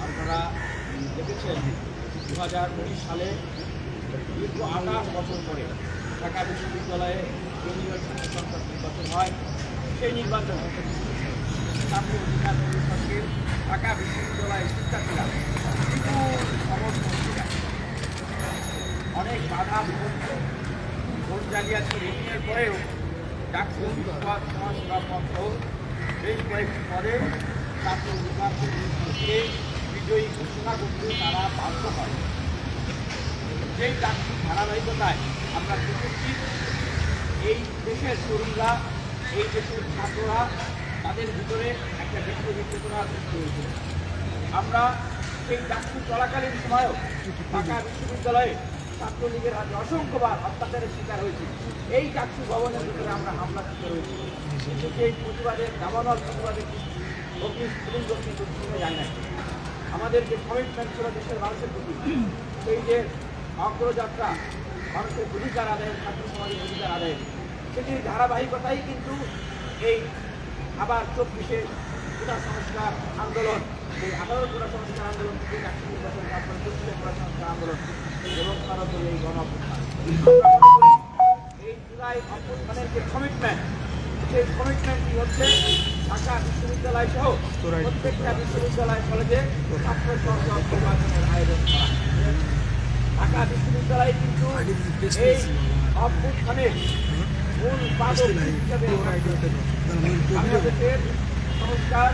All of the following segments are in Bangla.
আপনারা দেখেছেন দু হাজার উনিশ সালে দীর্ঘ আঠাশ বছর পরে ঢাকা বিশ্ববিদ্যালয়ে কেন্দ্রীয় সংসদ নির্বাচন হয়। সেই নির্বাচন ছাত্র অধিকার পরিষদকে ঢাকা বিশ্ববিদ্যালয়ের শিক্ষার্থীরা বিপুল অনেক বাধা ভোট জালিয়াতি রোধের পরেও ডাক্তার বেশ কয়েকটি পদে ছাত্র অধিকার পরিষদকে বিজয়ী ঘোষণা করতে তারা বাধ্য হয়। সেই ধারাবাহিকতায় আমরা দেখেছি এই দেশের তরুণরা, এই দেশের ছাত্ররা, তাদের ভিতরে একটা বিপ্লবী চেতনা সৃষ্টি হয়েছিল আমরা সেই ডাক্তার চলাকালীন সময়ও ঢাকা বিশ্ববিদ্যালয়ে ছাত্রলীগের হাতে অসংখ্যবার অত্যাচারের শিকার হয়েছে। এই ডাক্তার ভবনের ভিতরে আমরা হামলা শিকার হয়েছি। কিন্তু সেই প্রতিবাদের দাবানল প্রতিবাদের অগ্নি কিন্তু থেমে যায় না আমাদের যে কমিটমেন্ট ছিল দেশের মানুষের প্রতি, সেই যে অগ্রযাত্রা মানুষের অধিকার আদায়ের ছাত্র সমাজের অধিকার আদায়ের, সেটির ধারাবাহিকতাই কিন্তু এই আবার চব্বিশে পুরা সংস্কার আন্দোলন, এই আঠারো পুরা সংস্কার আন্দোলন থেকে একশো নির্বাচন তারপরে চব্বিশে পুরা সংস্কার আন্দোলন এবং ভারতের এই গণ এই জুলাই অভ্যুত্থানের যে কমিটমেন্ট সেই কমিটমেন্টটি হচ্ছে ঢাকা বিশ্ববিদ্যালয় সহ প্রত্যেকটা বিশ্ববিদ্যালয় কলেজে ছাত্র সংসদ নির্বাচনের আয়োজন করা ঢাকা বিশ্ববিদ্যালয় কিন্তু এই অভ্যুত্থানের মূল বাদক হিসেবে বাংলাদেশের সংস্কার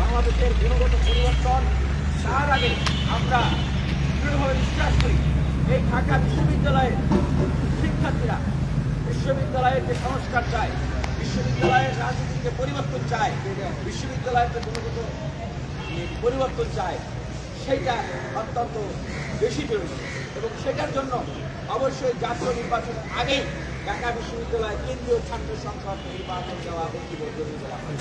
বাংলাদেশের গুণগত পরিবর্তন তার আগে আমরা দৃঢ়ভাবে বিশ্বাস করি এই ঢাকা বিশ্ববিদ্যালয়ের শিক্ষার্থীরা বিশ্ববিদ্যালয়ের যে সংস্কার চায় বিশ্ববিদ্যালয়ের রাজনীতিকে পরিবর্তন চায় বিশ্ববিদ্যালয়ের গুণগত পরিবর্তন চায় সেইটা অত্যন্ত বেশি জরুরি। এবং সেটার জন্য অবশ্যই জাতীয় নির্বাচনের আগেই ঢাকা বিশ্ববিদ্যালয়ে কেন্দ্রীয় ছাত্র সংসদ নির্বাচন দেওয়া হয়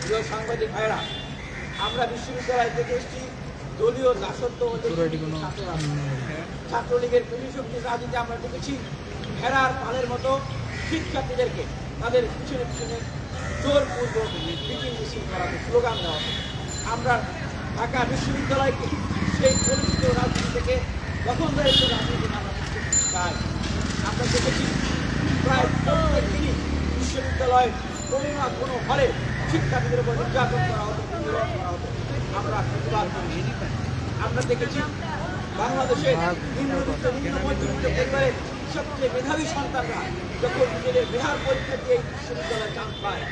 প্রিয় সাংবাদিক ভাইরা আমরা বিশ্ববিদ্যালয় থেকে এসেছি দলীয় দাসত্ব ছাত্রলীগের শক্তির রাজনীতি আমরা দেখেছি ভেড়ার পালের মতো। শিক্ষার্থীদেরকে তাদের পিছনে পিছনে জোরপূর্বক মিটিং মিছিল করাতে স্লোগান দেওয়া। আমরা ঢাকা বিশ্ববিদ্যালয়কে সেই পরিচিত রাজনীতি থেকে দখলদারিত্ব রাজনীতি আমরা চাই আমরা দেখেছি প্রায় প্রত্যেক দিনই বিশ্ববিদ্যালয়ে কোনো না কোনো হলে শিক্ষার্থীদের উপর নির্যাতন করা হতো নিপীড়ন করা হতো আমরা প্রতিবাদ আমরা দেখেছি বাংলাদেশের নিম্নবিত্ত নিম্ন মধ্যবিত্ত পরিবারের সবচেয়ে মেধাবী সন্তানরা যখন নিজেদের বিহার পরীক্ষা দিয়ে বিশ্ববিদ্যালয়ে চান্স পায়,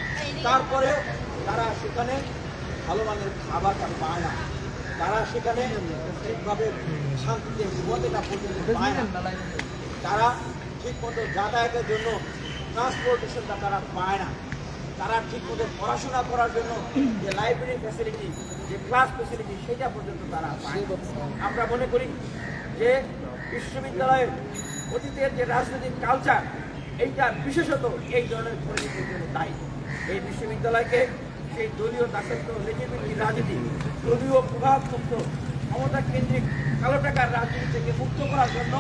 তারপরেও তারা সেখানে ভালো মানের খাবারটা পায় না। তারা সেখানে ঠিকভাবে শান্তিতে ঘুমোতেটা পর্যন্ত পায় না। তারা ঠিকমতো যাতায়াতের জন্য ট্রান্সপোর্টেশনটা তারা পায় না। তারা ঠিকমতো পড়াশোনা করার জন্য যে লাইব্রেরি ফ্যাসিলিটি যে ক্লাস ফ্যাসিলিটি সেটা পর্যন্ত তারা পায় আমরা মনে করি যে বিশ্ববিদ্যালয়ের অতীতের যে রাজনৈতিক কালচার এইটা বিশেষত এই ধরনের পরিণতির জন্য দায়ী। এই বিশ্ববিদ্যালয়কে সেই দলীয় দাসত্ব লেজিবিলিটি রাজনীতি, দলীয় প্রভাবমুক্ত, ক্ষমতা কেন্দ্রিক, কালো টাকার রাজনীতি থেকে মুক্ত করার জন্য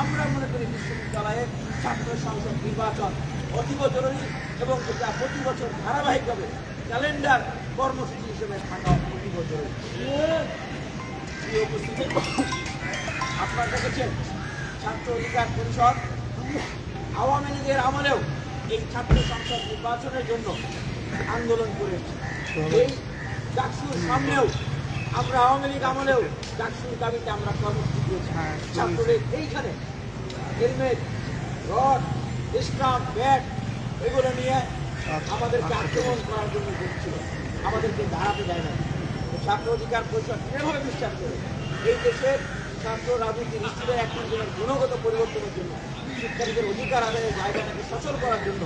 আমরা মনে করি বিশ্ববিদ্যালয়ে ছাত্র সংসদ নির্বাচন অতীব জরুরি এবং এটা প্রতি বছর ধারাবাহিকভাবে ক্যালেন্ডার কর্মসূচি হিসেবে থাকা অতীব জরুরি। উপস্থিতি, আপনারা দেখেছেন ছাত্র অধিকার পরিষদ আওয়ামী লীগের আমলেও এই ছাত্র সংসদ নির্বাচনের জন্য আন্দোলন করেছে এই ডাকসুর সামনেও আমরা আওয়ামী লীগ আমলেও ডাকসুর দাবিতে আমরা কর্মসূচি দিয়েছি। ছাত্রদের এইখানে হেলমেট রড স্টাম্প ব্যাট এগুলো নিয়ে আমাদেরকে আক্রমণ করার জন্য দেখছিল আমাদেরকে দাঁড়াতে দেয় না ছাত্র অধিকার পরিষদ এভাবে বিশ্বাস করে এই দেশের ছাত্র রাজনীতি নিশ্চিতের একটা জনের গুণগত পরিবর্তনের জন্য শিক্ষার্থীদের অধিকার আদায়ের জায়গাটাকে সচল করার জন্য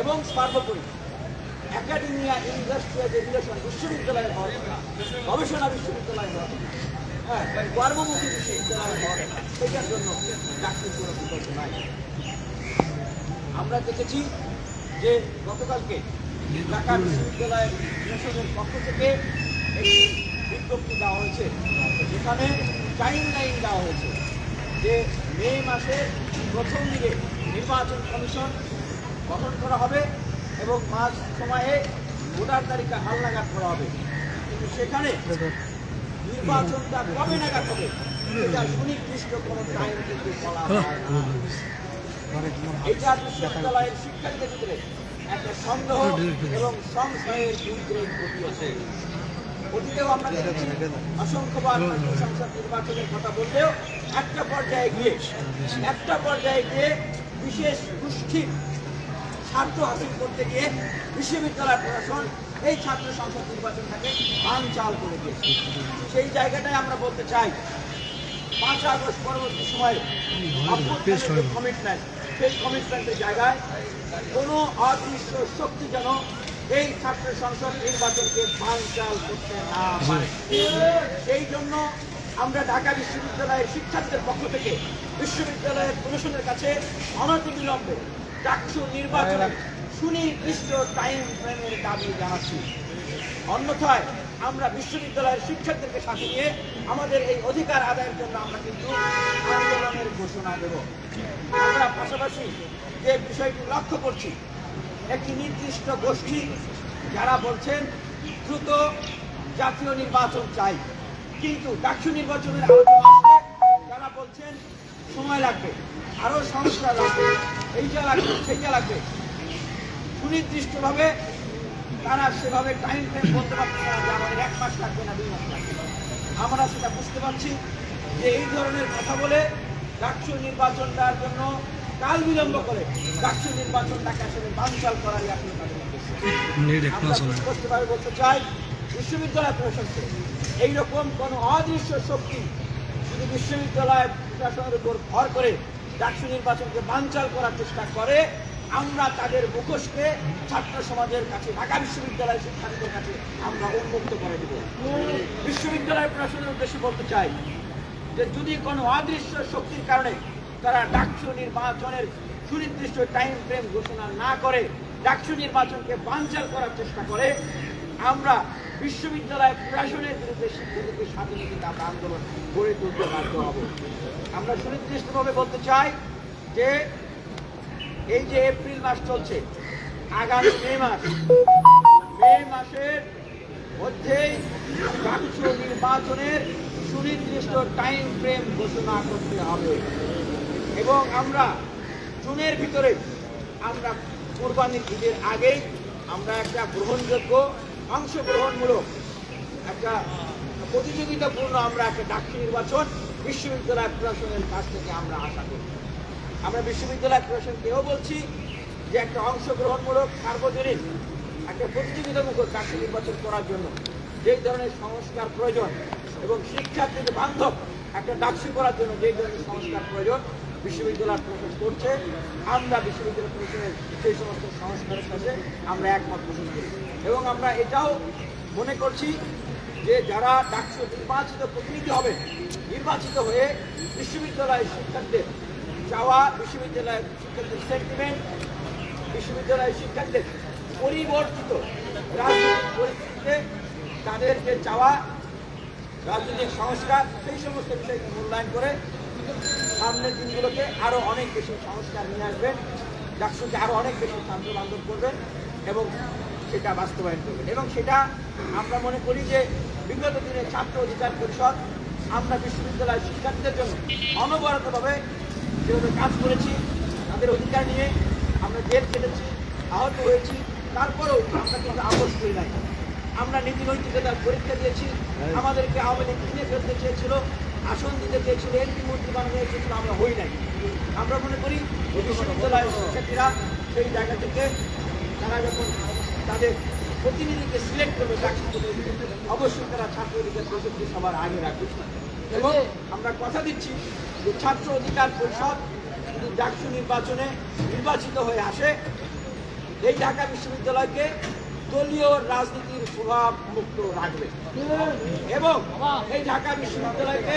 এবং সর্বোপরি একাডেমিয়া ইন্ডাস্ট্রিয়াল যে রিলেশন বিশ্ববিদ্যালয়ের হওয়ার গবেষণা বিশ্ববিদ্যালয় হওয়ার হ্যাঁ কর্মমুখী বিশ্ববিদ্যালয় হওয়ার সেটার জন্য চাকরির কোনো বিকল্প নাই। আমরা দেখেছি যে গতকালকে ঢাকা বিশ্ববিদ্যালয় প্রশাসনের পক্ষ থেকে একটি বিজ্ঞপ্তি দেওয়া হয়েছে। যেখানে টাইম লাইন দেওয়া হয়েছে যে মে মাসে প্রথম দিকে নির্বাচন কমিশন গঠন করা হবে এবং মাস সময়ে ভোটার তালিকা হালনাগাদ করা হবে। কিন্তু সেখানে নির্বাচনটা কবে নাগাদ হবে, এটা সুনির্দিষ্ট কোনো টাইম কিন্তু বলা হয় না। এটা বিশ্ববিদ্যালয়ের শিক্ষার্থীদের ভিতরে একটা সন্দেহ এবং সংশয়ের উদ্রেক ঘটিয়েছে। অতীতেও আমরা দেখেছি। অসংখ্যবার সংসদ নির্বাচনের কথা বললেও একটা পর্যায়ে গিয়ে একটা পর্যায়ে গিয়ে বিশেষ গোষ্ঠীর স্বার্থ হাসিল করতে গিয়ে বিশ্ববিদ্যালয় প্রশাসন এই ছাত্র সংসদ নির্বাচনটাকে বানচাল করে দিয়েছে। সেই জায়গাটায় আমরা বলতে চাই পাঁচ আগস্ট পরবর্তী সময়ে কমিটমেন্ট সেই কমিটমেন্টের জায়গায় কোনো অদৃশ্য শক্তি যেন এই ছাত্র সংসদ নির্বাচনকে বানচাল করতে না পারে। সেই জন্য আমরা ঢাকা বিশ্ববিদ্যালয়ের শিক্ষার্থীদের পক্ষ থেকে বিশ্ববিদ্যালয়ের প্রশাসনের কাছে অনতিবিলম্বে ডাকসু নির্বাচনে সুনির্দিষ্ট টাইম ফ্রেমের দাবি জানাচ্ছি। অন্যথায় আমরা বিশ্ববিদ্যালয়ের শিক্ষকদেরকে সাথে নিয়ে আমাদের এই অধিকার আদায়ের জন্য আমরা কিন্তু আন্দোলনের ঘোষণা দেব। আমরা পাশাপাশি যে বিষয়টি লক্ষ্য করছি একটি নির্দিষ্ট গোষ্ঠী যারা বলছেন দ্রুত জাতীয় নির্বাচন চাই। কিন্তু ডাকসু নির্বাচনের তারা বলছেন সময় লাগবে, আরও সংস্কার লাগবে এইটা লাগবে সেইটা লাগবে, সুনির্দিষ্টভাবে তারা সেভাবে টাইম ফ্রেম বলতে পারছে না যে আমাদের এক মাস লাগবে না, দুই মাস লাগবে আমরা সেটা বুঝতে পারছি যে এই ধরনের কথা বলে ডাকসু নির্বাচনটার জন্য কাল বিলম্ব করে ডাকসু নির্বাচনটাকে আসলে বানচাল আপনি তাদের উদ্দেশ্য বলতে চাই বিশ্ববিদ্যালয় প্রশাসনকে এইরকম কোনো অদৃশ্য শক্তি যদি বিশ্ববিদ্যালয় প্রশাসনের উপর ভর করে ডাকসু নির্বাচনকে বানচাল করার চেষ্টা করে আমরা তাদের মুখোশকে ছাত্র সমাজের কাছে ঢাকা বিশ্ববিদ্যালয়ের শিক্ষার্থীদের কাছে আমরা উন্মুক্ত করে দেব। বিশ্ববিদ্যালয় প্রশাসনের উদ্দেশ্যে বলতে চাই যে যদি কোনো অদৃশ্য শক্তির কারণে তারা ডাকসু নির্বাচনের সুনির্দিষ্ট টাইম ফ্রেম ঘোষণা না করে ডাকসু নির্বাচনকে বানচাল করার চেষ্টা করে। আমরা বিশ্ববিদ্যালয় প্রশাসনের বিরুদ্ধে নিয়ে আমরা আন্দোলন গড়ে তুলতে বাধ্য হব। আমরা সুনির্দিষ্টভাবে বলতে চাই যে, এই যে এপ্রিল মাস চলছে, আগামী মে মাস, মে মাসের মধ্যেই ডাকসু নির্বাচনের সুনির্দিষ্ট টাইম ফ্রেম ঘোষণা করতে হবে। এবং আমরা জুনের ভিতরে আমরা কোরবানির ঈদের আগেই আমরা একটা গ্রহণযোগ্য, অংশগ্রহণমূলক একটা প্রতিযোগিতাপূর্ণ আমরা একটা ডাকসু নির্বাচন বিশ্ববিদ্যালয় প্রশাসনের কাছ থেকে আমরা আশা করি। আমরা বিশ্ববিদ্যালয় প্রশাসনকেও বলছি যে একটা অংশগ্রহণমূলক, সার্বজনীন একটা প্রতিযোগিতামূলক চাকরি নির্বাচন করার জন্য যে ধরনের সংস্কার প্রয়োজন এবং শিক্ষার্থীদের বান্ধব একটা ডাকসি করার জন্য যে ধরনের সংস্কার প্রয়োজন বিশ্ববিদ্যালয় প্রশাসন করছে, আমরা বিশ্ববিদ্যালয় প্রশাসনের সেই সমস্ত সংস্কারের সাথে আমরা একমত পোষণ করি। এবং আমরা এটাও মনে করছি যে যারা ডাকসু নির্বাচিত প্রতিনিধি হবে নির্বাচিত হয়ে বিশ্ববিদ্যালয়ের শিক্ষার্থীদের চাওয়া, বিশ্ববিদ্যালয়ের শিক্ষার্থীদের সেন্টিমেন্ট বিশ্ববিদ্যালয়ের শিক্ষার্থীদের পরিবর্তিত রাজনৈতিক পরিস্থিতিতে তাদের যে চাওয়া, রাজনৈতিক সংস্কার, সেই সমস্ত বিষয়কে মূল্যায়ন করে সামনের দিনগুলোকে আরও অনেক বেশি সংস্কার নিয়ে আসবেন ডাকসুকে আরও অনেক বেশি ছাত্র বান্ধব করবেন এবং সেটা বাস্তবায়ন করবেন। এবং সেটা আমরা মনে করি যে বিগত দিনে ছাত্র অধিকার পরিষদ আমরা বিশ্ববিদ্যালয়ের শিক্ষার্থীদের জন্য অনবরতভাবে যেভাবে কাজ করেছি তাদের অধিকার নিয়ে আমরা জেল কেটেছি আহত হয়েছি তারপরেও আমরা কিন্তু আপোষ করি নাই। আমরা নীতি নৈতিকতার পরীক্ষা দিয়েছি আমাদেরকে আওয়ামী লীগ কিনে ফেলতে চেয়েছিল আসন দিতে চেয়েছিল এমপি মন্ত্রী বানাতে চেয়েছিল আমরা হই নাই। আমরা মনে করি বিশ্ববিদ্যালয়ের শিক্ষার্থীরা সেই জায়গা থেকে তারা যখন তাদের প্রতিনিধিকে সিলেক্ট করবে অবশ্যই তারা ছাত্র অধিকার পরিষদকে সবার আগে রাখবে। এবং আমরা কথা দিচ্ছি যে ছাত্র অধিকার পরিষদ যদি ডাকসু নির্বাচনে নির্বাচিত হয়ে আসে। এই ঢাকা বিশ্ববিদ্যালয়কে দলীয় রাজনীতির প্রভাব মুক্ত রাখবে। এবং এই ঢাকা বিশ্ববিদ্যালয়কে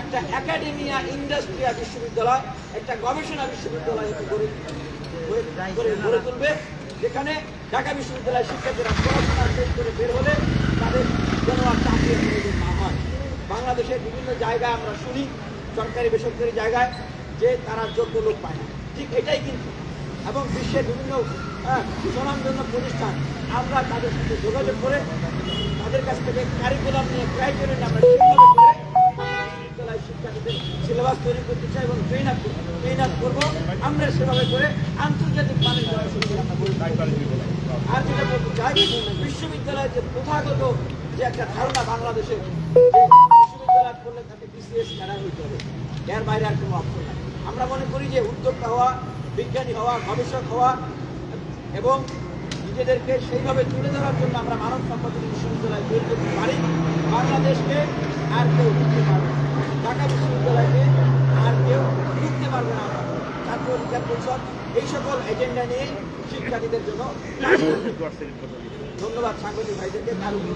একটা একাডেমিয়া ইন্ডাস্ট্রিয়াল বিশ্ববিদ্যালয় একটা গবেষণা বিশ্ববিদ্যালয় গড়ে তুলবে যেখানে ঢাকা বিশ্ববিদ্যালয়ের শিক্ষার্থীরা পড়াশোনা শেষ করে বের হলে তাদের যেন আর চাকরির প্রয়োজন না হয়। বাংলাদেশের বিভিন্ন জায়গায় আমরা শুনি সরকারি বেসরকারি জায়গায় যে তারা যোগ্য লোক পায় না। ঠিক এটাই কিন্তু। এবং বিশ্বের বিভিন্ন হ্যাঁ, স্বনামধন্য প্রতিষ্ঠান আমরা তাদের সাথে যোগাযোগ করে তাদের কাছ থেকে কারিকুলাম নিয়ে ক্রাইটেরিয়া আমরা সেইভাবে করে বিশ্ববিদ্যালয় শিক্ষার্থীদের সিলেবাস তৈরি করতে চাই এবং ট্রেন আপ ট্রেন আপ করব। আমরা সেভাবে করে আন্তর্জাতিক মানের। আর যেটা বলতে চাই, বিশ্ববিদ্যালয়ের যে প্রথাগত যে একটা ধারণা বাংলাদেশে বিশ্ববিদ্যালয় করলে তাকে বিসিএস ক্যাডার হইতে হবে। এর বাইরে আর কোনো অপশন আমরা মনে করি যে উদ্যোক্তা হওয়া, বিজ্ঞানী হওয়া, গবেষক হওয়া এবং নিজেদেরকে সেইভাবে তুলে ধরার জন্য আমরা মানব সম্পদ বিশ্ববিদ্যালয় তৈরি করতে পারি। বাংলাদেশকে আর কেউ ঢুকতে পারবে না। ঢাকা বিশ্ববিদ্যালয়কে আর কেউ ঢুকতে পারবে না ছাত্র অধিকার পরিষদ এই সকল এজেন্ডা নিয়ে শিক্ষার্থীদের জন্য ধন্যবাদ সাংবাদিক ভাইদেরকে। তার উপর